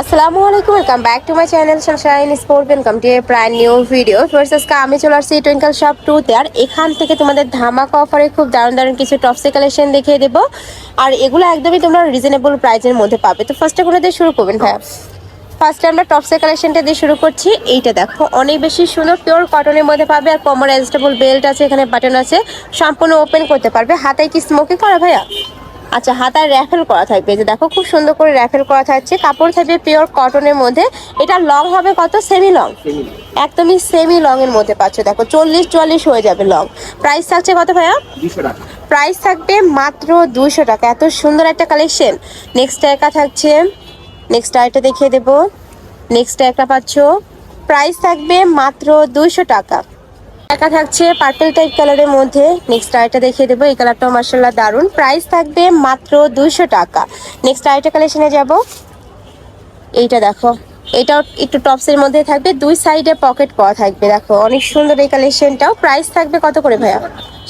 আসসালামু আলাইকুম welcome back to my channel sunshine sport welcome to a প্রায় new video আজকে আমি চলে আসছি টুইঙ্কল শপ টুতে আর এখান থেকে তোমাদের ধামাকা অফারে খুব দারুণ দারুণ কিছু টপসে কালেকশন দেখিয়ে দেবো। আর এগুলো একদমই তোমরা রিজনেবল প্রাইসের মধ্যে পাবে। তো ফার্স্টে কোনো দিয়ে শুরু করবেন ভাইয়া? ফার্স্টে আমরা টপসের কালেকশনটা দিয়ে শুরু করছি। এইটা দেখো অনেক বেশি সুন্দর পিওর কটনের মধ্যে পাবে। আর কমর অ্যাডজাস্টেবল বেল্ট আছে এখানে বাটন আছে। সম্পূর্ণ ওপেন করতে পারবে। হাতায় কি স্মোকিং করা ভাইয়া? আচ্ছা হাতায় র্যাফেল করা থাকবে। যে দেখো খুব সুন্দর করে র্যাফেল করা থাকছে। কাপড় থাকবে পিওর কটনের মধ্যে। এটা লং হবে কত? সেমি লং একদমই সেমি লং এর মধ্যে পাচ্ছ। দেখো চল্লিশ চুয়াল্লিশ হয়ে যাবে লং প্রাইস থাকছে কত ভাইয়া? প্রাইস থাকবে মাত্র দুশো টাকা। এত সুন্দর একটা কালেকশন নেক্সট একা থাকছে। নেক্সট আরেকটা দেখিয়ে দেবো। নেক্সট একটা পাচ্ছ। প্রাইস থাকবে মাত্র দুশো টাকা। একা থাকছে পার্পল টাইপ কালারের মধ্যে। নেক্সট আরেকটা দেখিয়ে দেবো, এই কালারটাও মার্শাল্লাহ দারুণ প্রাইস থাকবে মাত্র দুইশো টাকা। নেক্সট আরেকটা কালেকশনে যাব। এইটা দেখো, এটাও একটু টপসের মধ্যে থাকবে। দুই সাইডে পকেট পাওয়া থাকবে, দেখো। অনেক সুন্দর এই কালেকশনটাও প্রাইস থাকবে কত করে ভাইয়া?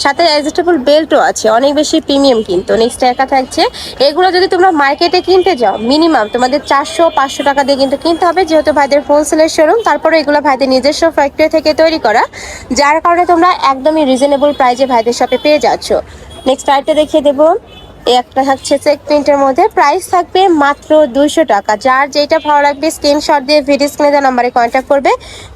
সাথে অ্যাডজাস্টেবল বেল্টও আছে, অনেক বেশি প্রিমিয়াম কিন্তু নেক্সট একা থাকছে, এগুলো যদি তোমরা মার্কেটে কিনতে যাও মিনিমাম তোমাদের চারশো, পাঁচশো টাকা দিয়ে কিন্তু কিনতে হবে, যেহেতু ভাইদের হোলসেলের শোরুম তারপরে এগুলো ভাইদের নিজস্ব ফ্যাক্টরি থেকে তৈরি করা, যার কারণে তোমরা একদমই রিজনেবল প্রাইজে ভাইদের শপে পেয়ে যাচ্ছ। নেক্সট আরেকটা দেখিয়ে দেবো। একটা থাকছে চেক প্রিন্টের মধ্যে। প্রাইস থাকবে মাত্র দুশো টাকা। যার যেটা ভালো লাগবে স্ক্রিনশট দিয়ে ভিডিও স্ক্রিনে দেওয়া নাম্বারে কন্ট্যাক্ট করবে,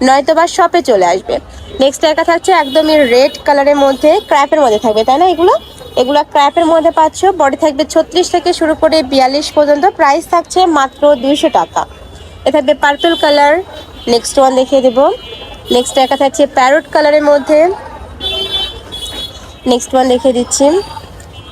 নয়তো বা শপে চলে আসবে। নেক্সট একা থাকছে একদমই রেড কালারের মধ্যে ক্র্যাপের মধ্যে থাকবে, তাই না এগুলো? এগুলো ক্র্যাপের মধ্যে পাচ্ছ বডি থাকবে ছত্রিশ থেকে শুরু করে বিয়াল্লিশ পর্যন্ত। প্রাইস থাকছে মাত্র দুইশো টাকা। এ থাকবে পার্পল কালার নেক্সট ওয়ান দেখিয়ে দেবো। নেক্সট একা থাকছে প্যারোট কালারের মধ্যে। নেক্সট ওয়ান দেখিয়ে দিচ্ছি।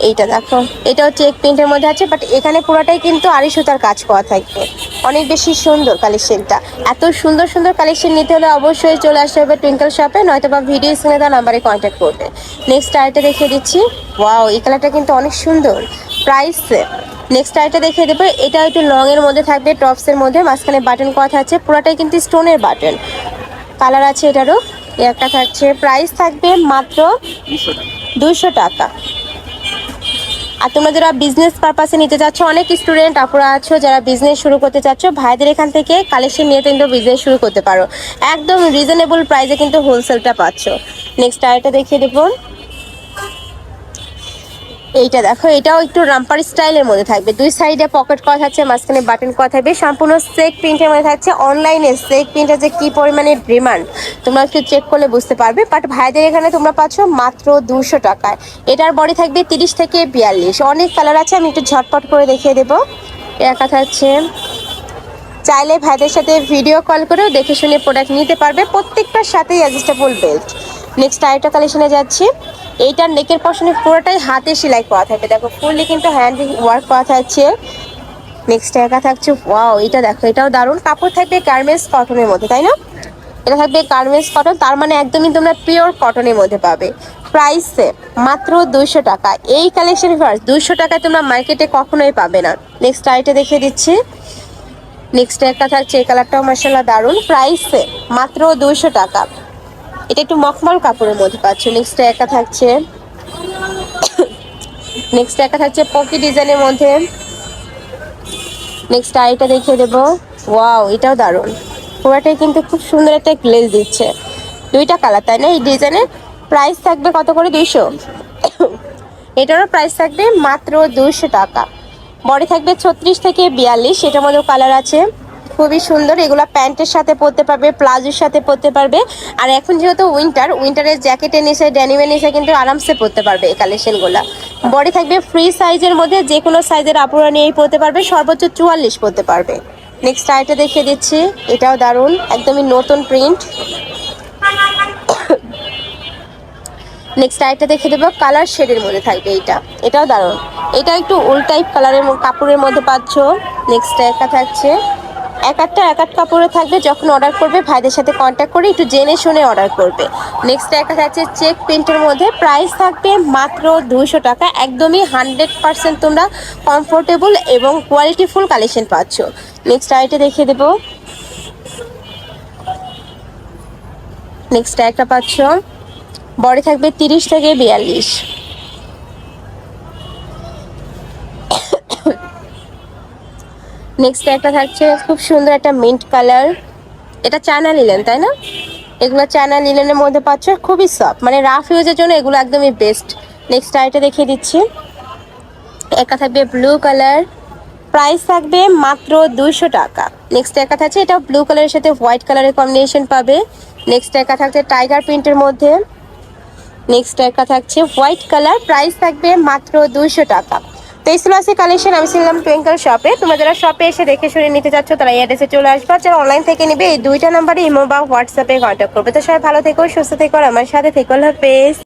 এইটা দেখো। এটাও চেক প্রিন্টের মধ্যে আছে বাট এখানে পুরোটাই কিন্তু আড়ি সুতার কাজ করা থাকবে। অনেক বেশি সুন্দর কালেকশনটা এত সুন্দর সুন্দর কালেকশন নিতে হলে অবশ্যই চলে আসতে হবে টুইঙ্কল শপে নয়তো বা ভিডিও স্ক্রিনে দেওয়া নাম্বারে কন্ট্যাক্ট করবে। নেক্সট আইটা দেখিয়ে দিচ্ছি। ওয়াও এই কালারটা কিন্তু অনেক সুন্দর। প্রাইস নেক্সট আইটা দেখিয়ে দেবো। এটা একটু লং এর মধ্যে থাকবে টপসের মধ্যে। মাঝখানে বাটন কথা আছে পুরোটাই কিন্তু স্টোনের বাটন কালার আছে এটারও। একটা থাকছে। প্রাইস থাকবে মাত্র দুশো টাকা। আর তোমরা যারা বিজনেস পারপাসে নিতে চাচ্ছ, অনেক স্টুডেন্ট আপনারা আছো যারা বিজনেস শুরু করতে চাচ্ছ, ভাইদের এখান থেকে কালেকশন নিয়ে কিন্তু বিজনেস শুরু করতে পারো। একদম রিজনেবল প্রাইসে কিন্তু হোলসেলটা পাচ্ছ। নেক্সট আরেকটা দেখিয়ে দেবো। এইটা দেখো, এটাও একটু রাম্পার স্টাইলের মধ্যে থাকবে। দুই সাইডে পকেট করা থাকছে মাঝখানে বাটন করা থাকবে। সম্পূর্ণ সেক প্রিন্টের মধ্যে থাকছে, অনলাইনে সেক প্রিন্টের যে কি পরিমাণে ডিমান্ড, তোমরা একটু চেক করলে বুঝতে পারবে। বাট ভাইদের এখানে তোমরা পাচ্ছ মাত্র দুশো টাকায়। এটার বডি থাকবে তিরিশ থেকে বিয়াল্লিশ। অনেক কালার আছে, আমি একটু ঝটপট করে দেখিয়ে দেবো। একা থাকছে চাইলে ভাইদের সাথে ভিডিও কল করেও দেখে শুনে প্রোডাক্ট নিতে পারবে। প্রত্যেকটার সাথেই অ্যাডজাস্টেবল বেল্ট নেক্সট আরেকটা কালেকশনে যাচ্ছি। এইটার নেকের পশনে পুরোটাই হাতে সেলাই করা থাকবে। দেখো ফুললি কিন্তু হ্যান্ড ওয়ার্ক করা থাকছে। নেক্সট একা থাকছে ওয়াও এটা দেখো, এটাও দারুণ। কাপড় থাকবে গার্মেন্টস কটনের মধ্যে, তাই না? এটা থাকবে গার্মেন্টস কটন, তার মানে একদমই তোমরা পিওর কটনের মধ্যে পাবে। প্রাইস মাত্র দুইশো টাকা। এই কালেকশন ফার্স্ট দুইশো টাকায় তোমরা মার্কেটে কখনোই পাবে না। নেক্সট আইটে দেখিয়ে দিচ্ছি। নেক্সট একটা থাকছে, এই কালারটাও মার্শাল্লাহ দারুণ। প্রাইস মাত্র দুইশো টাকা। এটা একটু মখমল কাপড়ের মধ্যে পাচ্ছ। নেক্সট একা থাকছে। নেক্সট একা থাকছে পকি ডিজাইনের মধ্যে। নেক্সট আইটা দেখিয়ে দেবো। ওয়াও এটাও দারুণ। পুরাটাই কিন্তু খুব সুন্দর একটা গ্লেজ দিচ্ছে। দুইটা কালার তাই না? এই ডিজাইনের প্রাইস থাকবে কত করে? দুইশো। এটারও প্রাইস থাকবে মাত্র দুইশো টাকা। বডি থাকবে ছত্রিশ থেকে বিয়াল্লিশ। এটার মধ্যেও কালার আছে। খুবই সুন্দর। এগুলো প্যান্টের সাথে পরতে পারবে, প্লাজোর সাথে পরতে পারবে। আর এখন যেহেতু উইন্টার উইন্টারের জ্যাকেটের নিচে ড্যানিমের নিচে কিন্তু আরামসে পরতে পারবে এই কালেকশনগুলো বডি থাকবে ফ্রি সাইজের মধ্যে যে কোনো সাইজের আপুরা নিয়েই পরতে পারবে, সর্বোচ্চ চুয়াল্লিশ পরতে পারবে। নেক্সট আইটা দেখিয়ে দিচ্ছি, এটাও দারুণ, একদমই নতুন প্রিন্ট নেক্সট আরেকটা দেখে দেবো কালার শেডের মধ্যে থাকবে এইটা, এটাও দারুণ। এটা একটু উল টাইপ কালারের কাপড়ের মধ্যে পাচ্ছ। নেক্সট একটা থাকছে। এক একটা এক এক কাপড়ে থাকবে যখন অর্ডার করবে, ভাইদের সাথে কন্ট্যাক্ট করে একটু জেনে শুনে অর্ডার করবে। নেক্সট একটা থাকছে চেক প্রিন্টের মধ্যে প্রাইস থাকবে মাত্র দুশো টাকা, একদমই হান্ড্রেড পার্সেন্ট তোমরা কমফোর্টেবল এবং কোয়ালিটিফুল কালেকশন পাচ্ছ। নেক্সট আইটে দেখিয়ে দেবো। নেক্সট একটা পাচ্ছ, বডি থাকবে তিরিশ থেকে বিয়াল্লিশ। নেক্সট একটা থাকছে খুব সুন্দর একটা মিন্ট কালার এটা চায়না নিলেন তাই না? এগুলো চায়না লিলেনের মধ্যে পাচ্ছ, খুবই সফট মানে রাফ ইউজের জন্য এগুলো একদমই বেস্ট নেক্সট আইটা দেখিয়ে দিচ্ছি। একা থাকবে ব্লু কালার প্রাইস থাকবে মাত্র দুইশো টাকা। নেক্সট একা থাকছে এটা ব্লু কালারের সাথে হোয়াইট কালারের কম্বিনেশন পাবে। নেক্সট একা থাকছে টাইগার প্রিন্টের মধ্যে। নেক্সট একা থাকছে হোয়াইট কালার প্রাইস থাকবে মাত্র দুইশো টাকা। তো এই ছিল আছে কালেকশন আমি ছিলাম টুয়েঙ্কাল শপে তোমরা যারা শপে এসে দেখে শুনে নিতে চাচ্ছ, তারা এই অ্যাড্রেসে চলে আসবে। যারা অনলাইন থেকে নিবে, এই দুইটা নাম্বারে ইমো বা হোয়াটসঅ্যাপে কন্ট্যাক্ট করবে। তো সবাই ভালো থেকো, সুস্থ থেকো, আর আমার সাথে থেকো হাফেজ।